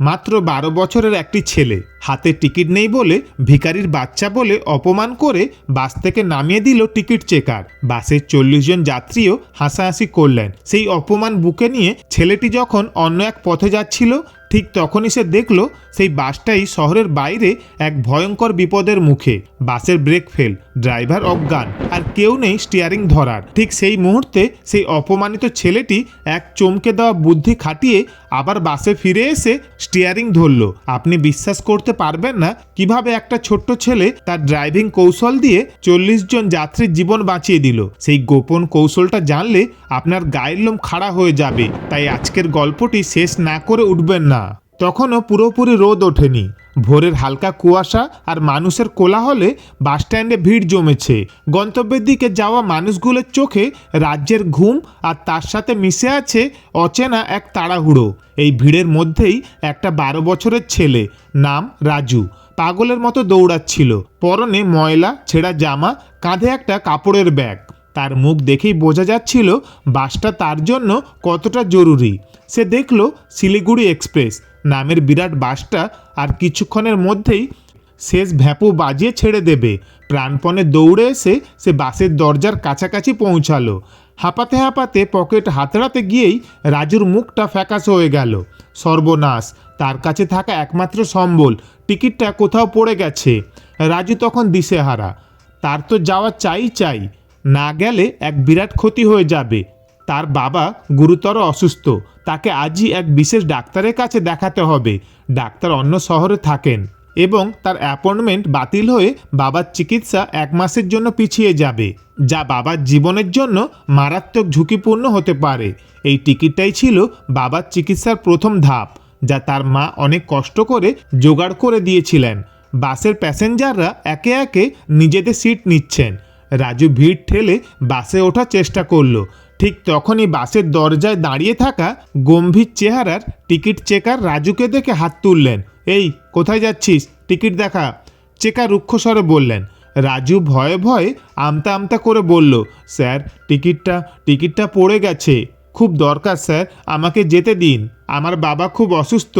মাত্র বারো বছরের একটি ছেলে। হাতে টিকিট নেই বলে ভিকারির বাচ্চা বলে অপমান করে বাস থেকে নামিয়ে দিল টিকিট চেকার। বাসের চল্লিশ জন যাত্রীও হাসাহাসি করলেন। সেই অপমান বুকে নিয়ে ছেলেটি যখন অন্য এক পথে যাচ্ছিল ঠিক তখনই সে দেখল সেই বাসটাই শহরের বাইরে এক ভয়ঙ্কর বিপদের মুখে। বাসের ব্রেক ফেল, ড্রাইভার অজ্ঞান, আর কেউ নেই স্টিয়ারিং ধরার। ঠিক সেই মুহূর্তে সেই অপমানিত ছেলেটি এক চমকে দেওয়া বুদ্ধি খাটিয়ে আবার বাসে ফিরে এসে স্টিয়ারিং ধরল। আপনি বিশ্বাস করতে পারবেন না কীভাবে একটা ছোট্ট ছেলে তার ড্রাইভিং কৌশল দিয়ে চল্লিশ জন যাত্রীর জীবন বাঁচিয়ে দিল। সেই গোপন কৌশলটা জানলে আপনার গায়ের লোম খাড়া হয়ে যাবে। তাই আজকের গল্পটি শেষ না করে উঠবেন না। তখনও পুরোপুরি রোদ ওঠেনি। ভোরের হালকা কুয়াশা আর মানুষের কোলাহলে বাসস্ট্যান্ডে ভিড় জমেছে। গন্তব্যের দিকে যাওয়া মানুষগুলোর চোখে রাজ্যের ঘুম আর তার সাথে মিশে আছে অচেনা এক তাড়াহুড়ো। এই ভিড়ের মধ্যেই একটা বারো বছরের ছেলে নাম রাজু পাগলের মতো দৌড়াচ্ছিল। পরনে ময়লা, ছেঁড়া জামা, কাঁধে একটা কাপড়ের ব্যাগ। তার মুখ দেখেই বোঝা যাচ্ছিল বাসটা তার জন্য কতটা জরুরি। সে দেখল শিলিগুড়ি এক্সপ্রেস। নামের বিরাট বাসটা আর কিছুক্ষণের মধ্যেই শেষ ভ্যাপু বাজিয়ে ছেড়ে দেবে। প্রাণপণে দৌড়ে এসে সে বাসের দরজার কাছাকাছি পৌঁছালো। হাঁপাতে হাঁপাতে পকেট হাতড়াতে গিয়েই রাজুর মুখটা ফ্যাকাশে হয়ে গেল। সর্বনাশ, তার কাছে থাকা একমাত্র সম্বল, টিকিটটা কোথাও পড়ে গেছে। রাজু তখন দিশেহারা। তার তো যাওয়া চাই চাই, না গেলে এক বিরাট ক্ষতি হয়ে যাবে। তার বাবা গুরুতর অসুস্থ। তাকে আজই এক বিশেষ ডাক্তারের কাছে দেখাতে হবে। ডাক্তার অন্য শহরে থাকেন এবং তার অ্যাপয়েন্টমেন্ট বাতিল হয়ে বাবার চিকিৎসা এক মাসের জন্য পিছিয়ে যাবে, যা বাবার জীবনের জন্য মারাত্মক ঝুঁকিপূর্ণ হতে পারে। এই টিকিটটাই ছিল বাবার চিকিৎসার প্রথম ধাপ, যা তার মা অনেক কষ্ট করে জোগাড় করে দিয়েছিলেন। বাসের প্যাসেঞ্জাররা একে একে নিজেদের সিট নিচ্ছেন। রাজু ভিড় ঠেলে বাসে ওঠার চেষ্টা করল। ঠিক তখনই বাসের দরজায় দাঁড়িয়ে থাকা গম্ভীর চেহারার টিকিট চেকার রাজুকে দেখে হাত তুললেন। এই, কোথায় যাচ্ছিস? টিকিট দেখা। চেকার রুক্ষস্বরে বললেন, রাজু ভয়ে ভয়ে আমতা আমতা করে বলল, স্যার, টিকিটটা টিকিটটা পড়ে গেছে। খুব দরকার, স্যার, আমাকে যেতে দিন। আমার বাবা খুব অসুস্থ।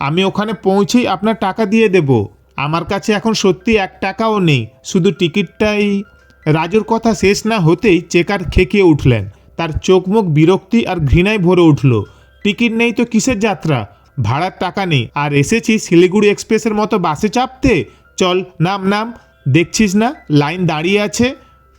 আমি ওখানে পৌঁছেই আপনার টাকা দিয়ে দেব। আমার কাছে এখন সত্যি এক টাকাও নেই। শুধু টিকিটটাই রাজুর কথা শেষ না হতেই চেকার খেকিয়ে উঠলেন। তার চোখ মুখ বিরক্তি আর ঘৃণায় ভরে উঠল। টিকিট নেই তো কিসের যাত্রা? ভাড়ার টাকা নেই। আর এসেছি শিলিগুড়ি এক্সপ্রেসের মতো বাসে চাপতে? চল, নাম নাম। দেখছিস না, লাইন দাঁড়িয়ে আছে?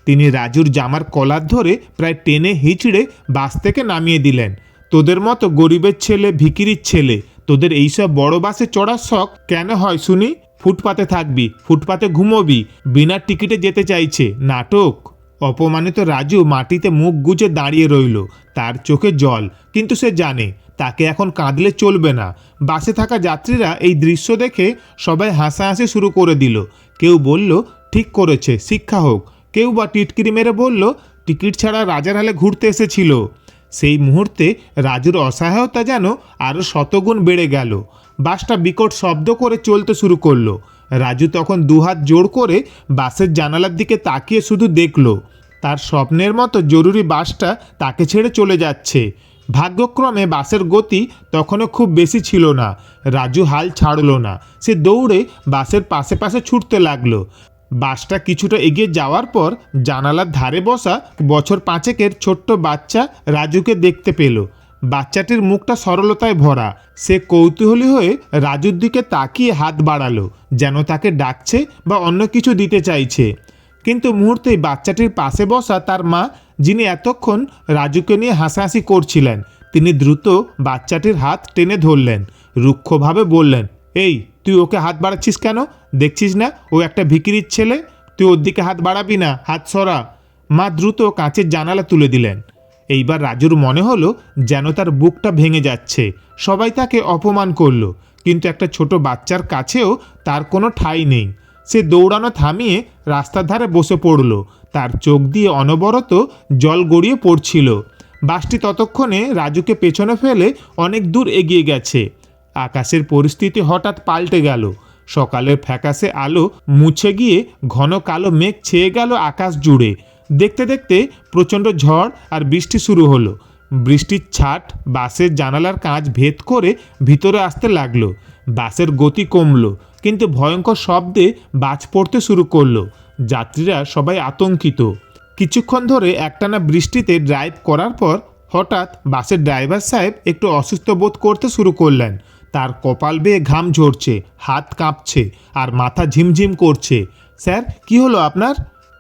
তিনি রাজুর জামার কলার ধরে প্রায় টেনে হিচড়ে বাস থেকে নামিয়ে দিলেন। তোদের মতো গরিবের ছেলে, ভিকিরির ছেলে, তোদের এইসব বড় বাসে চড়ার শখ কেন হয় শুনি? ফুটপাতে থাকবি, ফুটপাতে ঘুমোবি, বিনা টিকিটে যেতে চাইছে। নাটক। অপমানিত রাজু মাটিতে মুখ গুজে দাঁড়িয়ে রইল। তার চোখে জল, কিন্তু সে জানে, তাকে এখন কাঁদলে চলবে না। বাসে থাকা যাত্রীরা এই দৃশ্য দেখে সবাই হাসাহাসি শুরু করে দিল। কেউ বলল, ঠিক করেছে, শিক্ষা হোক। কেউ বা টিটকিরি মেরে বলল, টিকিট ছাড়া রাজার হালে ঘুরতে এসেছিল। সেই মুহূর্তে রাজুর অসহায়তা যেন আরও শতগুণ বেড়ে গেল। বাসটা বিকট শব্দ করে চলতে শুরু করল। রাজু তখন দুহাত জোড় করে বাসের জানালার দিকে তাকিয়ে শুধু দেখল, তার স্বপ্নের মতো জরুরি বাসটা তাকে ছেড়ে চলে যাচ্ছে। ভাগ্যক্রমে বাসের গতি তখনও খুব বেশি ছিল না, রাজু হাল ছাড়লো না, সে দৌড়ে বাসের পাশে পাশে ছুটতে লাগল। বাসটা কিছুটা এগিয়ে যাওয়ার পর জানালার ধারে বসা বছর পাঁচেকের ছোট্ট বাচ্চা রাজুকে দেখতে পেল। বাচ্চাটির মুখটা সরলতায় ভরা। সে কৌতূহলী হয়ে রাজুর দিকে তাকিয়ে হাত বাড়ালো, যেন তাকে ডাকছে বা অন্য কিছু দিতে চাইছে। কিন্তু মুহূর্তেই বাচ্চাটির পাশে বসা তার মা, যিনি এতক্ষণ রাজুকে নিয়ে হাসাহাসি করছিলেন, তিনি দ্রুত বাচ্চাটির হাত টেনে ধরলেন, রুক্ষভাবে বললেন, এই, তুই ওকে হাত বাড়াচ্ছিস কেন? দেখছিস না, ও একটা ভিকিরির ছেলে? তুই ওর দিকে হাত বাড়াবি না, হাত সরা। মা দ্রুত কাঁচের জানালা তুলে দিলেন। এইবার রাজুর মনে হলো যেন তার বুকটা ভেঙে যাচ্ছে। সবাই তাকে অপমান করল, কিন্তু একটা ছোট বাচ্চার কাছেও তার কোনো ঠাঁই নেই। সে দৌড়ানো থামিয়ে রাস্তার ধারে বসে পড়ল। তার চোখ দিয়ে অনবরত জল গড়িয়ে পড়ছিল। বাসটি ততক্ষণে রাজুকে পেছনে ফেলে অনেক দূর এগিয়ে গেছে। আকাশের পরিস্থিতি হঠাৎ পাল্টে গেল। সকালের ফ্যাকাশে আলো মুছে গিয়ে ঘন কালো মেঘ ছেয়ে গেল আকাশ জুড়ে। দেখতে দেখতে প্রচণ্ড ঝড় আর বৃষ্টি শুরু হলো। বৃষ্টির ছাট বাসের জানালার কাঁচ ভেদ করে ভিতরে আসতে লাগল। বাসের গতি কমলো, কিন্তু ভয়ঙ্কর শব্দে বাজ পড়তে শুরু করল। যাত্রীরা সবাই আতঙ্কিত। কিছুক্ষণ ধরে একটানা বৃষ্টিতে ড্রাইভ করার পর হঠাৎ বাসের ড্রাইভার সাহেব একটু অসুস্থ বোধ করতে শুরু করলেন। তার কপাল বেয়ে ঘাম ঝরছে, হাত কাঁপছে আর মাথা ঝিমঝিম করছে। স্যার, কি হলো আপনার?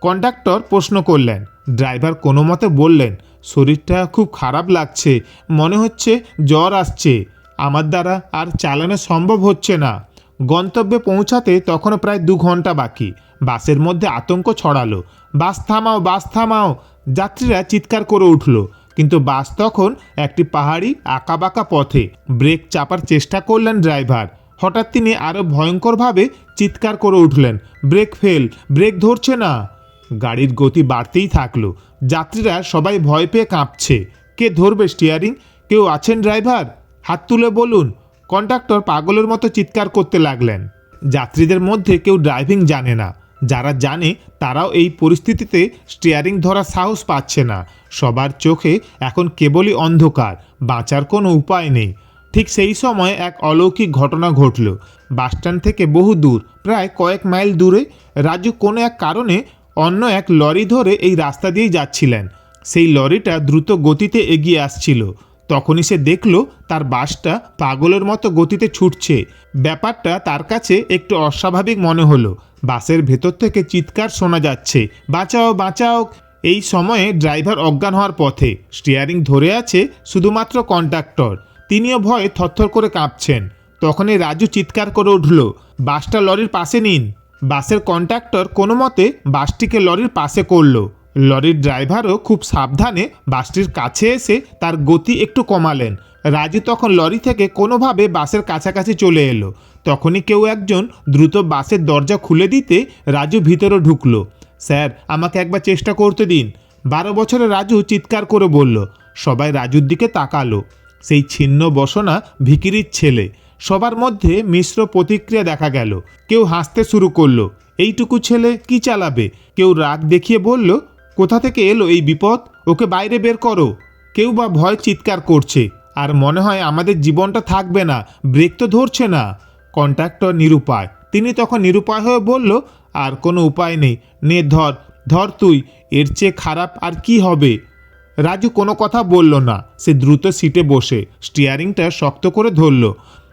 কন্ডাক্টর প্রশ্ন করলেন। ড্রাইভার কোনো মতে বললেন, শরীরটা খুব খারাপ লাগছে, মনে হচ্ছে জ্বর আসছে। আমার দ্বারা আর চালানো সম্ভব হচ্ছে না। গন্তব্যে পৌঁছাতে তখনও প্রায় দু ঘণ্টা বাকি। বাসের মধ্যে আতঙ্ক ছড়ালো। বাস থামাও বাস থামাও। যাত্রীরা চিৎকার করে উঠল। কিন্তু বাস তখন একটি পাহাড়ি, আঁকাবাঁকা পথে ব্রেক চাপার চেষ্টা করলেন ড্রাইভার। হঠাৎ তিনি আরও ভয়ঙ্করভাবে চিৎকার করে উঠলেন। ব্রেক ফেল, ব্রেক ধরছে না। গাড়ির গতি বাড়তেই থাকল। যাত্রীরা সবাই ভয় পেয়ে কাঁপছে। কে ধরবে স্টিয়ারিং কেউ আছেন ড্রাইভার হাত তুলে বলুন। কন্ডাক্টর পাগলের মতো চিৎকার করতে লাগলেন। যাত্রীদের মধ্যে কেউ ড্রাইভিং জানে না। যারা জানে, তারাও এই পরিস্থিতিতে স্টিয়ারিং ধরার সাহস পাচ্ছে না। সবার চোখে এখন কেবলই অন্ধকার। বাঁচার কোনো উপায় নেই। ঠিক সেই সময় এক অলৌকিক ঘটনা ঘটল। বাসস্ট্যান্ড থেকে বহু দূর প্রায় কয়েক মাইল দূরে। রাজু কোনো এক কারণে অন্য এক লরি ধরে এই রাস্তা দিয়েই যাচ্ছিলেন। সেই লরিটা দ্রুত গতিতে এগিয়ে আসছিল। তখনই সে দেখল তার বাসটা পাগলের মতো গতিতে ছুটছে। ব্যাপারটা তার কাছে একটু অস্বাভাবিক মনে হলো। বাসের ভেতর থেকে চিৎকার শোনা যাচ্ছে, বাঁচাও বাঁচাও! এই সময়ে ড্রাইভার অজ্ঞান হওয়ার পথে। স্টিয়ারিং ধরে আছে শুধুমাত্র কন্ডাক্টর। তিনিও ভয়ে থরথর করে কাঁপছেন। তখনই রাজু চিৎকার করে উঠল, বাসটা লরির পাশে নিন। বাসের কন্ডাক্টর কোনো মতে বাসটিকে লরির পাশে করল। লরির ড্রাইভারও খুব সাবধানে বাসটির কাছে এসে তার গতি একটু কমালেন। রাজু তখন লরি থেকে কোনোভাবে বাসের কাছাকাছি চলে এলো। তখনই কেউ একজন দ্রুত বাসের দরজা খুলে দিতে রাজু ভিতরে ঢুকলো। স্যার, আমাকে একবার চেষ্টা করতে দিন। বারো বছরে রাজু চিৎকার করে বলল। সবাই রাজুর দিকে তাকালো। সেই ছিন্ন বসনা ভিকিরির ছেলে। সবার মধ্যে মিশ্র প্রতিক্রিয়া দেখা গেল। কেউ হাসতে শুরু করল, এইটুকু ছেলে কি চালাবে? কেউ রাগ দেখিয়ে বলল, কোথা থেকে এলো এই বিপদ? ওকে বাইরে বের করো। কেউ বা ভয় চিৎকার করছে, আর মনে হয় আমাদের জীবনটা থাকবে না, ব্রেক তো ধরছে না। কন্ট্রাক্টর নিরুপায়, তিনি তখন নিরুপায় হয়ে বলল, আর কোনো উপায় নেই। নে, ধর ধর তুই, এর চেয়ে খারাপ আর কি হবে? রাজু কোনো কথা বলল না, সে দ্রুত সিটে বসে, স্টিয়ারিংটা শক্ত করে ধরল।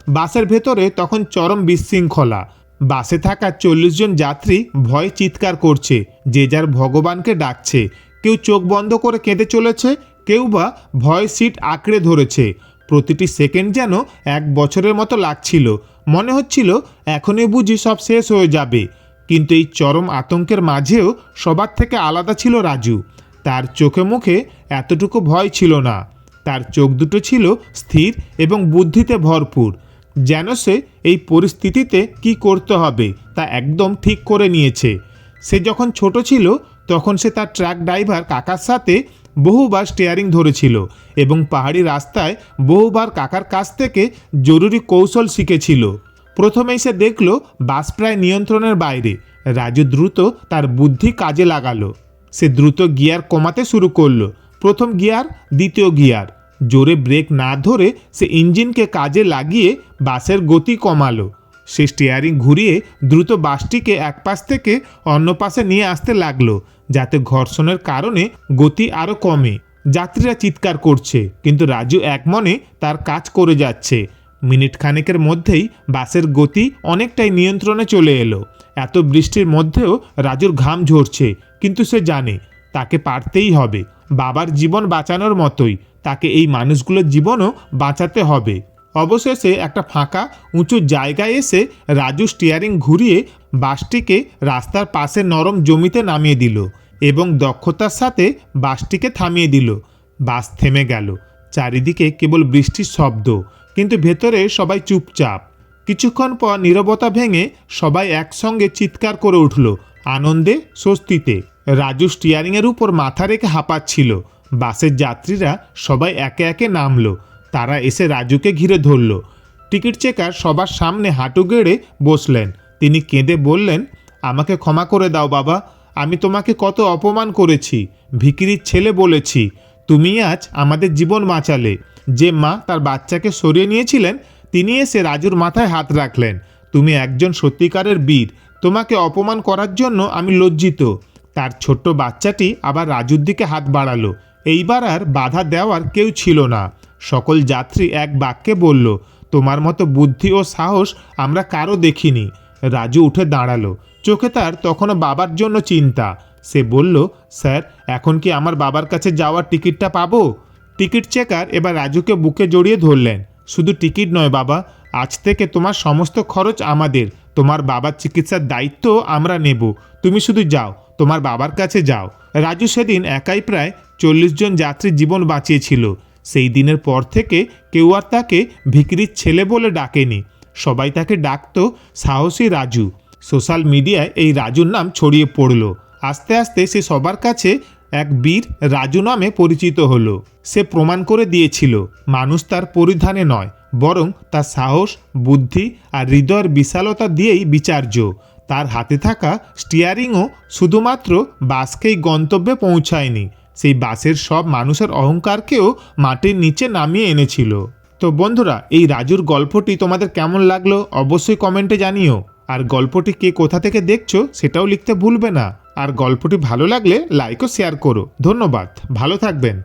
বাসের ভেতরে তখন চরম বিশৃঙ্খলা। বাসে থাকা চল্লিশ জন যাত্রী ভয়ে চিৎকার করছে, যে যার ভগবানকে ডাকছে। কেউ চোখ বন্ধ করে কেঁদে চলেছে, কেউ বা ভয় সিট আঁকড়ে ধরেছে। প্রতিটি সেকেন্ড যেন এক বছরের মতো লাগছিল। মনে হচ্ছিল, এখনই বুঝি সব শেষ হয়ে যাবে। কিন্তু এই চরম আতঙ্কের মাঝেও সবার থেকে আলাদা ছিল রাজু। তার চোখে মুখে এতটুকু ভয় ছিল না। তার চোখ দুটো ছিল স্থির এবং বুদ্ধিতে ভরপুর। যেন সে এই পরিস্থিতিতে কি করতে হবে তা একদম ঠিক করে নিয়েছে। সে যখন ছোট ছিল, তখন সে তার ট্রাক ড্রাইভার কাকার সাথে বহুবার স্টিয়ারিং ধরেছিল এবং পাহাড়ি রাস্তায় বহুবার কাকার কাছ থেকে জরুরি কৌশল শিখেছিল। প্রথমেই সে দেখল, বাস প্রায় নিয়ন্ত্রণের বাইরে। রাজু দ্রুত তার বুদ্ধি কাজে লাগালো। সে দ্রুত গিয়ার কমাতে শুরু করল। প্রথম গিয়ার, দ্বিতীয় গিয়ার। জোরে ব্রেক না ধরে সে ইঞ্জিনকে কাজে লাগিয়ে বাসের গতি কমালো। সে স্টিয়ারিং ঘুরিয়ে দ্রুত বাসটিকে এক পাশ থেকে অন্য পাশে নিয়ে আসতে লাগল, যাতে ঘর্ষণের কারণে গতি আরও কমে। যাত্রীরা চিৎকার করছে, কিন্তু রাজু এক মনে তার কাজ করে যাচ্ছে। মিনিট খানেকের মধ্যেই বাসের গতি অনেকটাই নিয়ন্ত্রণে চলে এলো। এত বৃষ্টির মধ্যেও রাজুর ঘাম ঝরছে, কিন্তু সে জানে, তাকে পারতেই হবে। বাবার জীবন বাঁচানোর মতোই। তাকে এই মানুষগুলোর জীবনও বাঁচাতে হবে। অবশেষে একটা ফাঁকা, উঁচু জায়গায় এসে রাজু স্টিয়ারিং ঘুরিয়ে বাসটিকে রাস্তার পাশে নরম জমিতে নামিয়ে দিল এবং দক্ষতার সাথে বাসটিকে থামিয়ে দিল। বাস থেমে গেল। চারিদিকে কেবল বৃষ্টির শব্দ, কিন্তু ভেতরে সবাই চুপচাপ। কিছুক্ষণ পর নীরবতা ভেঙে সবাই একসঙ্গে চিৎকার করে উঠল, আনন্দে স্বস্তিতে। রাজু স্টিয়ারিংয়ের উপর মাথা রেখে হাঁপাচ্ছিল। বাসের যাত্রীরা সবাই একে একে নামলো। তারা এসে রাজুকে ঘিরে ধরল। টিকিট চেকার সবার সামনে হাঁটু গেড়ে বসলেন। তিনি কেঁদে বললেন, আমাকে ক্ষমা করে দাও বাবা, আমি তোমাকে কত অপমান করেছি। ভিকিরির ছেলে বলেছি, তুমি আজ আমাদের জীবন বাঁচালে। যে মা তার বাচ্চাকে সরিয়ে নিয়েছিলেন, তিনি এসে রাজুর মাথায় হাত রাখলেন। তুমি একজন সত্যিকারের বীর, তোমাকে অপমান করার জন্য আমি লজ্জিত। তার ছোট্ট বাচ্চাটি আবার রাজুর দিকে হাত বাড়ালো। এইবার আর বাধা দেওয়ার কেউ ছিল না। সকল যাত্রী এক বাক্যে বলল, তোমার মতো বুদ্ধি ও সাহস আমরা কারও দেখিনি। রাজু উঠে দাঁড়াল। চোখে তার তখনও বাবার জন্য চিন্তা। সে বলল, স্যার, এখন কি আমার বাবার কাছে যাওয়ার টিকিটটা পাবো? টিকিট চেকার এবার রাজুকে বুকে জড়িয়ে ধরলেন। শুধু টিকিট নয় বাবা, আজ থেকে তোমার সমস্ত খরচ আমাদের। তোমার বাবার চিকিৎসার দায়িত্ব আমরা নেব। তুমি শুধু যাও, তোমার বাবার কাছে যাও। রাজু সেদিন একাই প্রায় চল্লিশ জন যাত্রীর জীবন বাঁচিয়েছিল। সেই দিনের পর থেকে কেউ আর তাকে ভিকিরির ছেলে বলে ডাকেনি। সবাই তাকে ডাকতো সাহসী রাজু। সোশ্যাল মিডিয়ায় এই রাজুর নাম ছড়িয়ে পড়ল। আস্তে আস্তে সে সবার কাছে এক বীর রাজু নামে পরিচিত হলো। সে প্রমাণ করে দিয়েছিল, মানুষ তার পরিধানে নয়, বরং তার সাহস, বুদ্ধি আর হৃদয়ের বিশালতা দিয়েই বিচার্য। তার হাতে থাকা স্টিয়ারিংও শুধুমাত্র বাসকেই গন্তব্যে পৌঁছায়নি। সেই বাসের সব মানুষের অহংকারকেও মাটির নিচে নামিয়ে এনেছিল। তো বন্ধুরা, এই রাজুর গল্পটি তোমাদের কেমন লাগল অবশ্যই কমেন্টে জানিও। আর গল্পটি কে কোথা থেকে দেখছ সেটাও লিখতে ভুলবে না। আর গল্পটি ভালো লাগলে লাইক ও শেয়ার করো। ধন্যবাদ। ভালো থাকবেন।